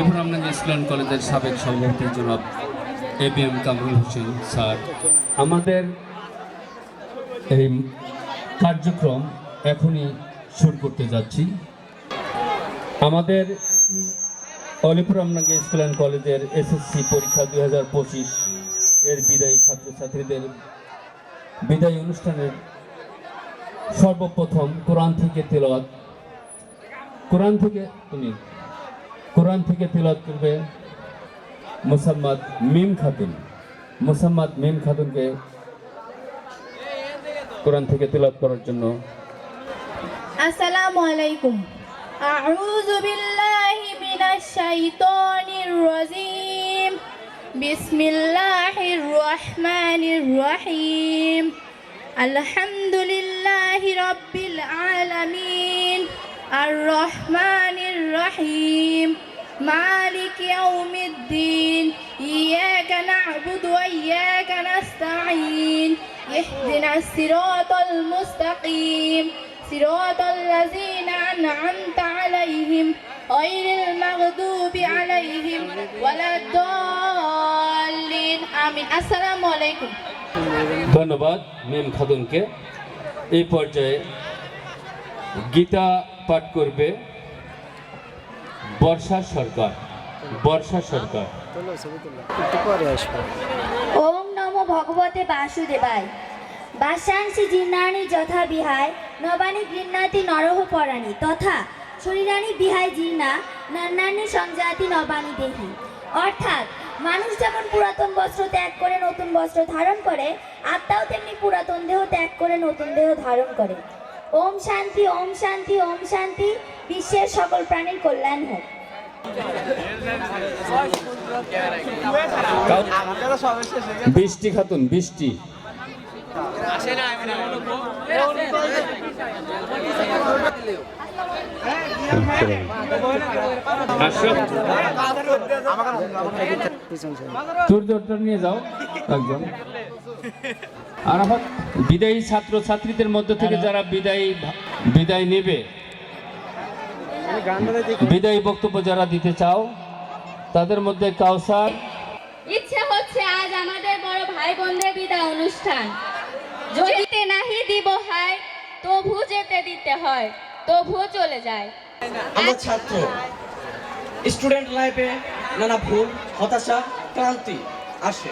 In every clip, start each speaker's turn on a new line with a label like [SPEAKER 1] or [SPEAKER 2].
[SPEAKER 1] মজিবুর রহমান ইসলাম কলেজের সাবেক সভাপতি জনাব A B M Kamrul Hossain sir আমাদের এই কার্যক্রম এখনই শুরু করতে যাচ্ছি আমাদের অলিপুর আমনাগে স্কুল অ্যান্ড কলেজের এসএসসি পরীক্ষা দুই এর বিদায়ী ছাত্রছাত্রীদের বিদায়ী অনুষ্ঠানের সর্বপ্রথম কোরআন থেকে তিলত কোরআন থেকে তুমি কোরআন থেকে তিলত করবে মোসাম্মদ মিম খাতুন মোসাম্মদ মিম খাতুনকে কোরআন থেকে তিলত করার জন্য
[SPEAKER 2] আসসালামু আলাইকুম আউযু বিল্লাহি মিনাশ শাইতানির রাজিম বিসমিল্লাহির রহমানির রহিম আলহামদুলিল্লাহি রাব্বিল আলামিন আর রহমানির রহিম মালিক ইয়াউমিদ্দিন ইয়াকা না'বুদু ওয়া ইয়াকা নাস্তাঈন ইহদিনাস সিরাতাল মুস্তাকিম সিরাতাল লাযিনা আন'আমতা আলাইহিম গায়রিল মাগদুবি আলাইহিম ওয়ালাদ-দাল্লিন আমিন আসসালামু আলাইকুম
[SPEAKER 1] ধন্যবাদ মেম খাতুনকে এই পর্যায়ে গীতা পাঠ করবে বর্ষা সরকার বর্ষা সরকার
[SPEAKER 3] ওম নম ভগবতে বাসুদেবায় বাসাংশি জীর্ণানি যথা বিহায় নবানী গৃহাতি নরহ পরাণী তথা শরীরানি বিহায় জীর্ণা নান্নানি সংজাতি নবানী দেহি অর্থাৎ মানুষ যেমন পুরাতন বস্ত্র ত্যাগ করে নতুন বস্ত্র ধারণ করে আত্মাও তেমনি পুরাতন দেহ ত্যাগ করে নতুন দেহ ধারণ করে ওম শান্তি ওম শান্তি ওম শান্তি বিশ্বের সকল প্রাণীর কল্যাণ হোক
[SPEAKER 1] বৃষ্টি খাতুন বৃষ্টি তোর নিয়ে যাও একজন আরাফাত বিদায়ী ছাত্র ছাত্রীদের মধ্যে থেকে যারা বিদায়ী বিদায় নেবে বিদায়ী বক্তব্য যারা দিতে চাও তাদের মধ্যে কাউসার
[SPEAKER 2] ইচ্ছে হচ্ছে আজ আমাদের বড় ভাই বোনদের বিদায় অনুষ্ঠান যদি নাহি দিব হাই তবু যেতে দিতে হয় তবু চলে যায়
[SPEAKER 4] আমার ছাত্র স্টুডেন্ট লাইফে নানা ভুল হতাশা ক্লান্তি আসে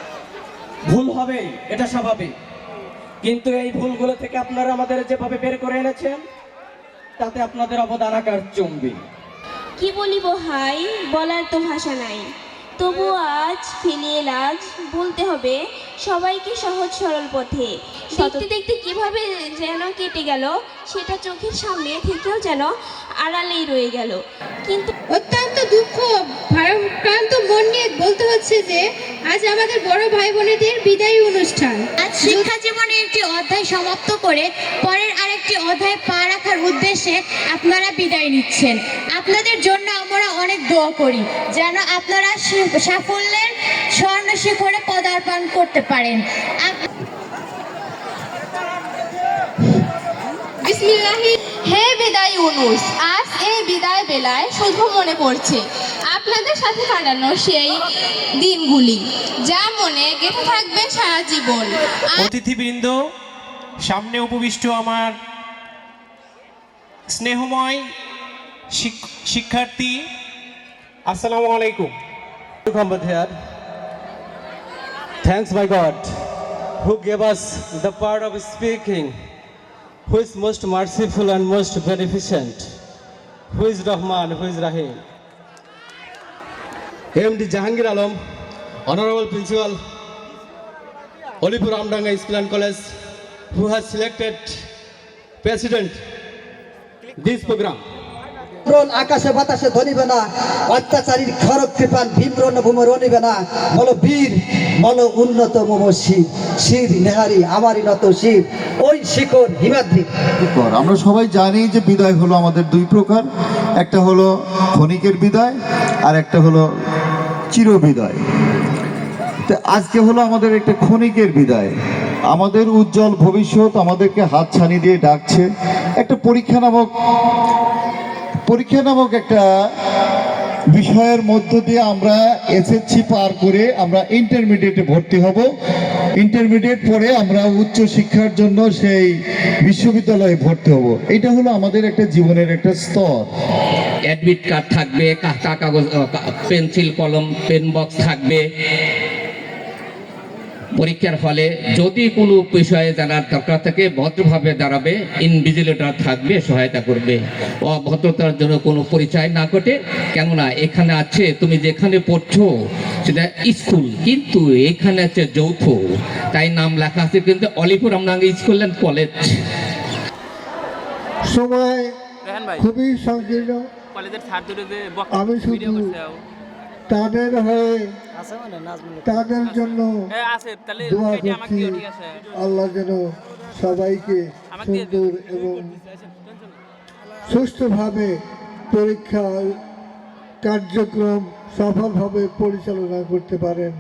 [SPEAKER 4] ভুল হবেই এটা স্বাভাবিক কিন্তু এই ভুলগুলো থেকে আপনারা আমাদের যেভাবে বের করে এনেছেন তাতে আপনাদের অবদান আকার চুম্বি
[SPEAKER 5] কি বলিব হাই বলার তো ভাষা নাই তবু আজ ফিনিয়েল আজ বলতে হবে সবাইকে সহজ সরল পথে দেখতে দেখতে কিভাবে যেন কেটে গেল সেটা চোখের সামনে থেকেও যেন আড়ালেই রয়ে গেল কিন্তু
[SPEAKER 6] অত্যন্ত হচ্ছে যে আজ আমাদের বড় ভাই বোনেদের বিদায়ী অনুষ্ঠান
[SPEAKER 7] আজ শিক্ষা জীবনের একটি অধ্যায় সমাপ্ত করে পরের আরেকটি অধ্যায় পা রাখার উদ্দেশ্যে আপনারা বিদায় নিচ্ছেন আপনাদের জন্য আমরা অনেক দোয়া করি যেন আপনারা সাফল্যের স্বর্ণ শিখরে পদার্পণ করতে পারেন
[SPEAKER 2] হে বিদায় অনুষ আজ এই বিদায় বেলায় শুধু মনে পড়ছে আপনাদের সাথে কাটানো সেই দিনগুলি যা মনে গেঁথে থাকবে সারা জীবন
[SPEAKER 8] অতিথিবৃন্দ সামনে উপবিষ্ট আমার স্নেহময় শিক্ষার্থী আসসালামু আলাইকুম
[SPEAKER 4] welcome thanks my God who gave us the part of speaking who is most merciful and most beneficent who is Rahman who is Rahim MD Jahangir Alam, Honorable Principal, Olipur Amdanga School and College, who has selected President this program.
[SPEAKER 9] রণিবে আকাশে বাতাসে ধনিবে না অত্যাচারীর খরক কৃপান ভীমরণ ভূমে রনিবে না বলো বীর বলো উন্নত মম শিব শির নেহারি আমারই নত শিব ওই শিখর হিমাদ্রি
[SPEAKER 10] আমরা সবাই জানি যে বিদায় হলো আমাদের দুই প্রকার একটা হলো ক্ষণিকের বিদায় আর একটা হলো চিরবিদায় তো আজকে হলো আমাদের একটা ক্ষণিকের বিদায় আমাদের উজ্জ্বল ভবিষ্যৎ আমাদেরকে হাত ছানি দিয়ে ডাকছে একটা পরীক্ষা নামক পরীক্ষা নামক একটা বিষয়ের মধ্য দিয়ে আমরা এসএসসি পার করে আমরা ইন্টারমিডিয়েটে ভর্তি হব ইন্টারমিডিয়েট পরে আমরা উচ্চ শিক্ষার জন্য সেই বিশ্ববিদ্যালয়ে ভর্তি হব এটা হলো আমাদের একটা জীবনের একটা স্তর
[SPEAKER 4] অ্যাডমিট কার্ড থাকবে কাগজ পেন্সিল কলম পেন বক্স থাকবে পরীক্ষার ফলে যদি কোনো বিষয়ে জানার দরকার থাকে ভদ্রভাবে দাঁড়াবে ইনভিজিলেটর থাকবে সহায়তা করবে অভদ্রতার জন্য কোনো পরিচয় না ঘটে কেননা এখানে আছে তুমি যেখানে পড়ছো সেটা স্কুল কিন্তু এখানে আছে যৌথ তাই নাম লেখা আছে কিন্তু অলিপুর আমনাঙ্গে স্কুল অ্যান্ড কলেজ
[SPEAKER 11] সময় খুবই সংকীর্ণ আমি শুধু তাদের হয়ে মানে তাদের জন্য দোয়া করছি আল্লাহ যেন সবাইকে সুন্দর এবং সুস্থভাবে পরীক্ষা কার্যক্রম সফলভাবে পরিচালনা করতে পারেন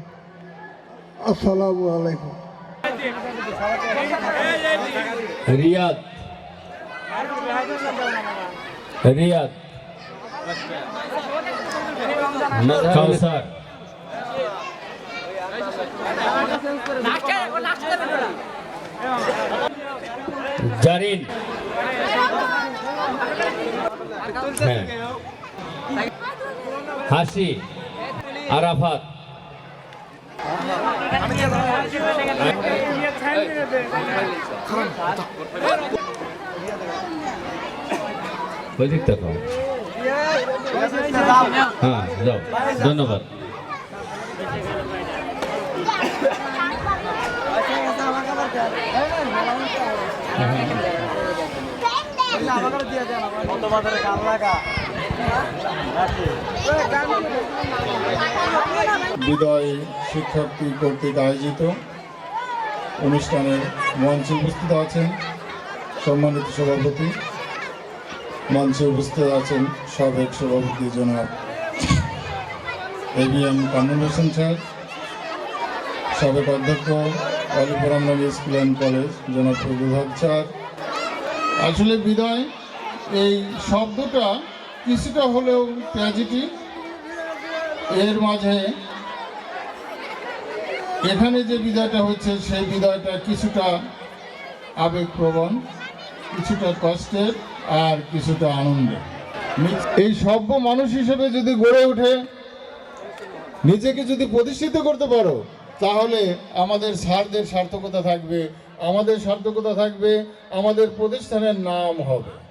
[SPEAKER 11] আসসালামু আলাইকুম
[SPEAKER 1] রিয়াদ রিয়াদ কাউসার জারিন হাসি আরাফাত ওই দিকটা হ্যাঁ যাও ধন্যবাদ
[SPEAKER 10] বিদায় শিক্ষার্থী কর্তৃক আয়োজিত অনুষ্ঠানে মঞ্চে উপস্থিত আছেন সম্মানিত সভাপতি মঞ্চে উপস্থিত আছেন সাবেক সভাপতি জনাব এ বি এম স্যার সাবেক অধ্যক্ষ অলিপুরামনগর স্কুল অ্যান্ড কলেজ জনাব ফজুল স্যার আসলে বিদায় এই শব্দটা কিছুটা হলেও ট্র্যাজেডি এর মাঝে এখানে যে বিদায়টা হচ্ছে সেই বিদায়টা কিছুটা আবেগপ্রবণ কিছুটা কষ্টের আর কিছুটা আনন্দ এই সভ্য মানুষ হিসেবে যদি গড়ে ওঠে নিজেকে যদি প্রতিষ্ঠিত করতে পারো তাহলে আমাদের সারদের সার্থকতা থাকবে আমাদের সার্থকতা থাকবে আমাদের প্রতিষ্ঠানের নাম হবে